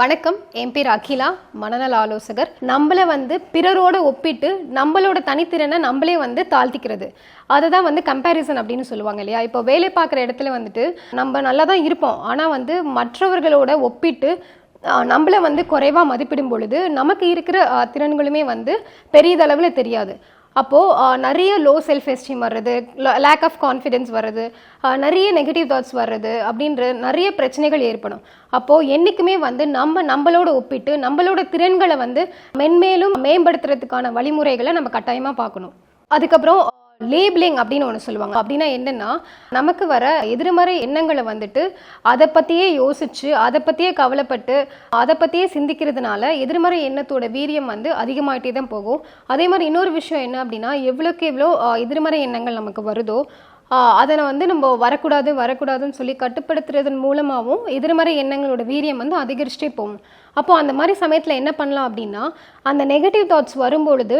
வணக்கம். என் பேர் அகிலா மனநல ஆலோசகர். நம்மள வந்து பிறரோட ஒப்பிட்டு நம்மளோட தனித்திறனை நம்மளே வந்து தாழ்த்திக்கிறது. அதை தான் வந்து கம்பேரிசன் அப்படின்னு சொல்லுவாங்க இல்லையா? இப்போ வேலை பார்க்குற இடத்துல வந்துட்டு நம்ம நல்லா தான் இருப்போம். ஆனால் வந்து மற்றவர்களோட ஒப்பிட்டு நம்மளை நம்மள வந்து குறைவாக மதிப்பிடும் பொழுது நமக்கு இருக்கிற திறன்களுமே வந்து பெரியதளவில் தெரியாது. அப்போது நிறைய லோ செல்ஃப் எஸ்டீம் வர்றது லேக் ஆஃப் கான்ஃபிடென்ஸ் வர்றது நிறைய நெகட்டிவ் தாட்ஸ் வர்றது அப்படின்ற நிறைய பிரச்சனைகள் ஏற்படும். அப்போது என்றைக்குமே வந்து நம்ம நம்மளோட ஒப்பிட்டு நம்மளோட திறன்களை வந்து மென்மேலும் மேம்படுத்துறதுக்கான வழிமுறைகளை நம்ம கட்டாயமாக பார்க்கணும். அதுக்கப்புறம் லேபிளிங் அப்படின்னு ஒன்று சொல்லுவாங்க. அப்படின்னா என்னென்னா நமக்கு வர எதிர்மறை எண்ணங்களை வந்துட்டு அதை பற்றியே யோசிச்சு அதை பற்றியே கவலைப்பட்டு அதை பற்றியே சிந்திக்கிறதுனால எதிர்மறை எண்ணத்தோட வீரியம் வந்து அதிகமாகிட்டே தான் போகும். அதே மாதிரி இன்னொரு விஷயம் என்ன அப்படின்னா எவ்வளோக்கு எவ்வளோ எதிர்மறை எண்ணங்கள் நமக்கு வருதோ அதனை வந்து நம்ம வரக்கூடாது வரக்கூடாதுன்னு சொல்லி கட்டுப்படுத்துறதன் மூலமாகவும் எதிர்மறை எண்ணங்களோட வீரியம் வந்து அதிகரிச்சுட்டே போகும். அப்போ அந்த மாதிரி சமயத்தில் என்ன பண்ணலாம் அப்படின்னா அந்த நெகட்டிவ் தாட்ஸ் வரும்பொழுது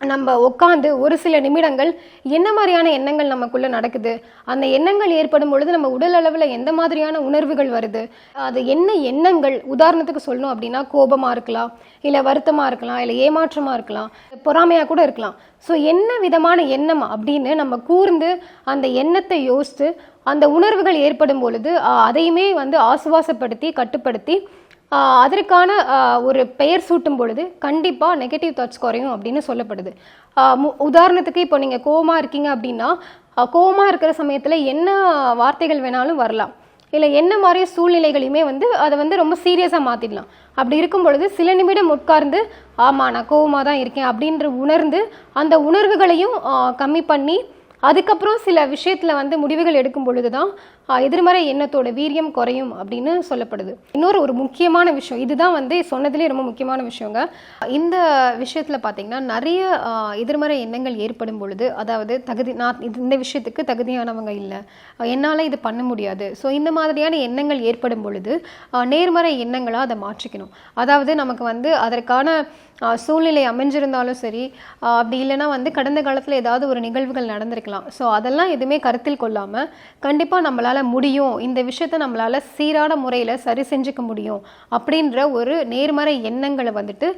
நம்ம உட்காந்து ஒரு சில நிமிடங்கள் என்ன மாதிரியான எண்ணங்கள் நமக்குள்ளே நடக்குது? அந்த எண்ணங்கள் ஏற்படும் பொழுது நம்ம உடல் அளவில் எந்த மாதிரியான உணர்வுகள் வருது? அது என்ன எண்ணங்கள்? உதாரணத்துக்கு சொல்லணும் அப்படின்னா கோபமாக இருக்கலாம் இல்லை வருத்தமாக இருக்கலாம் இல்லை ஏமாற்றமாக இருக்கலாம் பொறாமையாக கூட இருக்கலாம். ஸோ என்ன விதமான எண்ணம் அப்படின்னு நம்ம கூர்ந்து அந்த எண்ணத்தை யோசித்து அந்த உணர்வுகள் ஏற்படும் பொழுது அதையுமே வந்து ஆசுவாசப்படுத்தி கட்டுப்படுத்தி அதற்கான ஒரு பெயர் சூட்டும் பொழுது கண்டிப்பாக நெகட்டிவ் தாட்ஸ் குறையும் அப்படின்னு சொல்லப்படுது. மு- உதாரணத்துக்கு இப்போ நீங்கள் கோவமாக இருக்கீங்க அப்படின்னா கோவமாக இருக்கிற சமயத்தில் என்ன வார்த்தைகள் வேணாலும் வரலாம். இல்லை என்ன மாதிரி சூழ்நிலைகளையுமே வந்து அதை வந்து ரொம்ப சீரியஸாக மாற்றிடலாம் அப்படி இருக்கும் பொழுது சில நிமிடம் உட்கார்ந்து ஆமாம் நான் கோவமாக தான் இருக்கேன் அப்படின்ற உணர்ந்து அந்த உணர்வுகளையும் கம்மி பண்ணி அதுக்கப்புறம் சில விஷயத்தில் வந்து முடிவுகள் எடுக்கும் பொழுது தான் எதிர்மறை எண்ணத்தோட வீரியம் குறையும் அப்படின்னு சொல்லப்படுது. இன்னொரு ஒரு முக்கியமான விஷயம் இதுதான் வந்து சொன்னதுலேயே ரொம்ப முக்கியமான விஷயங்க. இந்த விஷயத்தில் பார்த்தீங்கன்னா நிறைய எதிர்மறை எண்ணங்கள் ஏற்படும் பொழுது அதாவது தகுதி நான் இது- இந்த விஷயத்துக்கு தகுதியானவங்க இல்லை. என்னால் இது பண்ண முடியாது. ஸோ இந்த மாதிரியான எண்ணங்கள் ஏற்படும் பொழுது நேர்மறை எண்ணங்களாக அதை மாற்றிக்கணும். அதாவது நமக்கு வந்து அதற்கான சூழ்நிலை அமைஞ்சிருந்தாலும் சரி அப்படி இல்லைன்னா வந்து கடந்த காலத்தில் ஏதாவது ஒரு நிகழ்வுகள் நடந்திருக்கலாம். ஸோ அதெல்லாம் எதுவுமே கருத்தில் கொள்ளாமல் கண்டிப்பாக நம்மளால் முடியும். இந்த விஷயத்த நம்மளால் சீரான முறையில் சரி செஞ்சுக்க முடியும். அப்படின்ற ஒரு நேர்மறை எண்ணங்களை வந்துட்டு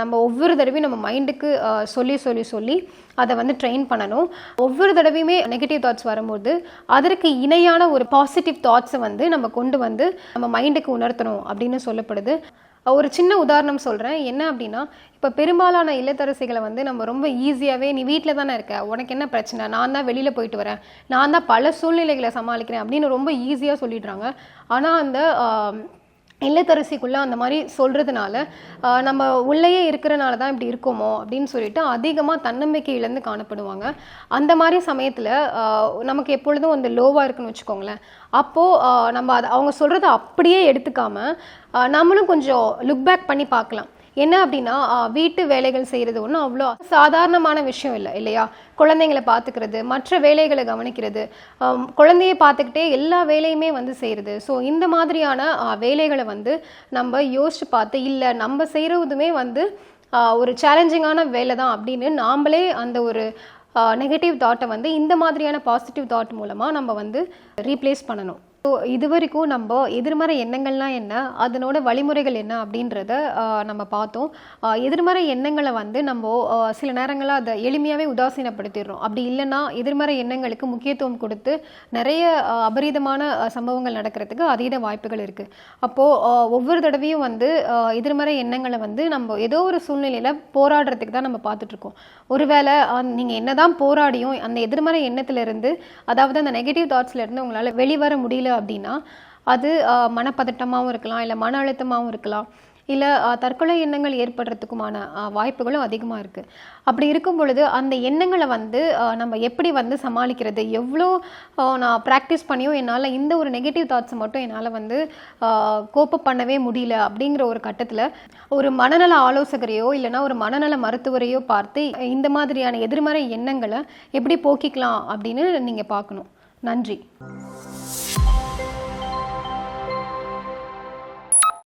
நம்ம ஒவ்வொரு தடவையும் நம்ம மைண்டுக்கு சொல்லி சொல்லி சொல்லி அதை வந்து ட்ரெயின் பண்ணணும். ஒவ்வொரு தடவையுமே நெகட்டிவ் தாட்ஸ் வரும்போது அதற்கு இணையான ஒரு பாசிட்டிவ் தாட்ஸை வந்து நம்ம கொண்டு வந்து நம்ம மைண்டுக்கு உணர்த்தணும் அப்படின்னு சொல்லப்படுது. ஒரு சின்ன உதாரணம் சொல்கிறேன் என்ன அப்படின்னா இப்போ பெரும்பாலான இல்லத்தரசிகளை வந்து நம்ம ரொம்ப ஈஸியாகவே நீ வீட்டில் தானே இருக்க? உனக்கு என்ன பிரச்சனை? நான் தான் வெளியில் போயிட்டு வரேன். நான் தான் பல சூழ்நிலைகளை சமாளிக்கிறேன். அப்படின்னு ரொம்ப ஈஸியாக சொல்லிடுறாங்க. ஆனால் அந்த இல்லத்தரசிக்குள்ளே அந்த மாதிரி சொல்கிறதுனால நம்ம உள்ளேயே இருக்கிறனால தான் இப்படி இருக்கோமோ அப்படின்னு சொல்லிட்டு அதிகமாக தன்னம்பிக்கை இழந்து காணப்படுவாங்க. அந்த மாதிரி சமயத்தில் நமக்கு எப்பொழுதும் அந்த லோவாக இருக்குன்னு வச்சுக்கோங்களேன். அப்போது நம்ம அதை அவங்க சொல்கிறத அப்படியே எடுத்துக்காமல் நம்மளும் கொஞ்சம் லுக் பேக் பண்ணி பார்க்கலாம். என்ன அப்படின்னா வீட்டு வேலைகள் செய்கிறது ஒன்றும் அவ்வளோ சாதாரணமான விஷயம் இல்லை இல்லையா? குழந்தைங்களை பார்த்துக்கிறது மற்ற வேலைகளை கவனிக்கிறது குழந்தைய பார்த்துக்கிட்டே எல்லா வேலையுமே வந்து செய்கிறது ஸோ இந்த மாதிரியான வேலைகளை வந்து நம்ம யோசிச்சு பார்த்து இல்லை நம்ம செய்கிறதுமே வந்து ஒரு சேலஞ்சிங்கான வேலை தான் அப்படின்னு நாமளே அந்த ஒரு நெகட்டிவ் தாட்டை வந்து இந்த மாதிரியான பாசிட்டிவ் தாட் மூலமாக நம்ம வந்து ரீப்ளேஸ் பண்ணணும். ஸோ இது வரைக்கும் நம்ம எதிர்மறை எண்ணங்கள்லாம் என்ன? அதனோட வழிமுறைகள் என்ன அப்படின்றத நம்ம பார்த்தோம். எதிர்மறை எண்ணங்களை வந்து நம்ம சில நேரங்களில் அதை எளிமையாகவே உதாசீனப்படுத்திடுறோம். அப்படி இல்லைன்னா எதிர்மறை எண்ணங்களுக்கு முக்கியத்துவம் கொடுத்து நிறைய அபரீதமான சம்பவங்கள் நடக்கிறதுக்கு அதீத வாய்ப்புகள் இருக்குது அப்போது ஒவ்வொரு தடவையும் வந்து எதிர்மறை எண்ணங்களை வந்து நம்ம ஏதோ ஒரு சூழ்நிலையில் போராடுறதுக்கு தான் நம்ம பார்த்துட்ருக்கோம். ஒருவேளை நீங்கள் என்ன தான் போராடியும் அந்த எதிர்மறை எண்ணத்திலிருந்து அதாவது அந்த நெகட்டிவ் தாட்ஸ்லேருந்து உங்களால் வெளிவர முடியல அப்படின்னா அது மனப்பதட்டமாகவும் இருக்கலாம் இல்லை மன அழுத்தமாகவும் இருக்கலாம் இல்லை தற்கொலை எண்ணங்கள் ஏற்படுறதுக்குமான வாய்ப்புகளும் அதிகமாக இருக்குது அப்படி இருக்கும் பொழுது அந்த எண்ணங்களை வந்து நம்ம எப்படி வந்து சமாளிக்கிறது? எவ்வளோ நான் ப்ராக்டிஸ் பண்ணியும் என்னால் இந்த ஒரு நெகட்டிவ் தாட்ஸை மட்டும் என்னால் வந்து கோப்பப் பண்ணவே முடியல அப்படிங்கிற ஒரு கட்டத்தில் ஒரு மனநல ஆலோசகரையோ இல்லைன்னா ஒரு மனநல மருத்துவரையோ பார்த்து இந்த மாதிரியான எதிர்மறை எண்ணங்களை எப்படி போக்கிக்கலாம் அப்படின்னு நீங்கள் பார்க்கணும். நன்றி.